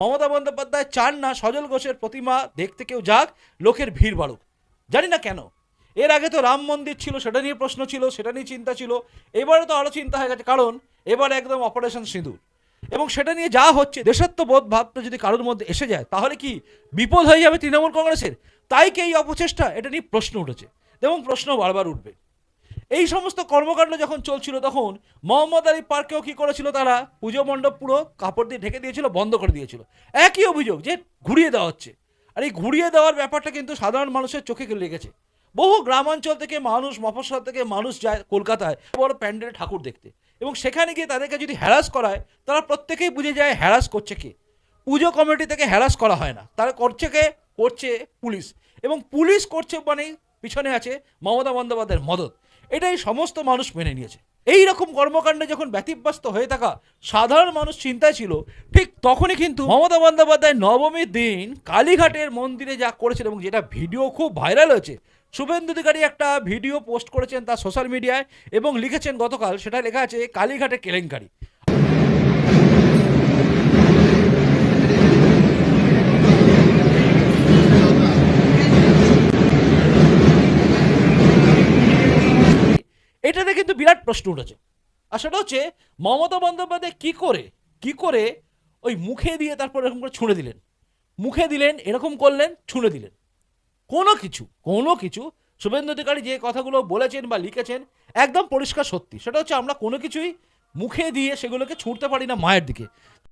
মমতা বন্দ্যোপাধ্যায় চান না সজল ঘোষের প্রতিমা দেখতে কেউ যাক, লোকের ভিড় বাড়ুক। জানি না কেন। এর আগে তো রাম মন্দির ছিল, সেটা নিয়ে প্রশ্ন ছিল, সেটা নিয়ে চিন্তা ছিল। এবারে তো আরও চিন্তা হয়ে গেছে, কারণ এবার একদম অপারেশন সিঁদুর। এবং সেটা নিয়ে যা হচ্ছে, দেশাত্মবোধ ভাবটা যদি কারোর মধ্যে এসে যায়, তাহলে কি বিপদ হয়ে যাবে তৃণমূল কংগ্রেসের? তাই কি এই অপচেষ্টা? এটা নিয়ে প্রশ্ন উঠেছে। এবং প্রশ্ন বারবার উঠবে। এই সমস্ত কর্মকাণ্ড যখন চলছিল তখন মোহাম্মদ আলী পার্কেও কি করেছিল তারা? পুজো মণ্ডপ পুরো কাপড় দিয়ে ঢেকে দিয়েছিল, বন্ধ করে দিয়েছিল। একই অভিযোগ যে ঘুরিয়ে দেওয়া হচ্ছে। আর এই ঘুরিয়ে দেওয়ার ব্যাপারটা কিন্তু সাধারণ মানুষের চোখে লেগেছে। বহু গ্রামাঞ্চল থেকে মানুষ, মফস্বল থেকে মানুষ যায় কলকাতায় বড় প্যান্ডেলে ঠাকুর দেখতে। এবং সেখানে গিয়ে তাদেরকে যদি হ্যারাস করায়, তারা প্রত্যেকেই বুঝে যায় হ্যারাস করছে কে? পুজো কমিটি থেকে হ্যারাস করা হয় না। তারা করছে কে? করছে পুলিশ। এবং পুলিশ করছে মানে পিছনে আছে মমতা বন্দ্যোপাধ্যায়ের মদত। এটাই সমস্ত মানুষ মেনে নিয়েছে। এই রকম কর্মকাণ্ডে যখন ব্যতিব্যস্ত হয়ে থাকা সাধারণ মানুষ চিন্তায় ছিল, ঠিক তখনই কিন্তু মমতা বন্দ্যোপাধ্যায় নবমীর দিন কালীঘাটের মন্দিরে যা করেছিল এবং যেটা ভিডিও খুব ভাইরাল হয়েছে, শুভেন্দু অধিকারী একটা ভিডিও পোস্ট করেছেন তার সোশ্যাল মিডিয়ায় এবং লিখেছেন গতকাল সেটা লেখা আছে কালীঘাটে কেলেঙ্কারি। এটাতে কিন্তু বিরাট প্রশ্ন উঠেছে। আর সেটা হচ্ছে, মমতা বন্দ্যোপাধ্যায় কী করে, কি করে ওই মুখে দিয়ে তারপর এরকম করে ছুঁড়ে দিলেন? মুখে দিলেন, এরকম করলেন, ছুঁড়ে দিলেন। কোনো কিছু কোনো কিছু শুভেন্দু অধিকারী যে কথাগুলো বলেছেন বা লিখেছেন, একদম পরিষ্কার সত্যি। সেটা হচ্ছে আমরা কোনো কিছুই মুখে দিয়ে সেগুলোকে ছুঁড়তে পারি না মায়ের দিকে।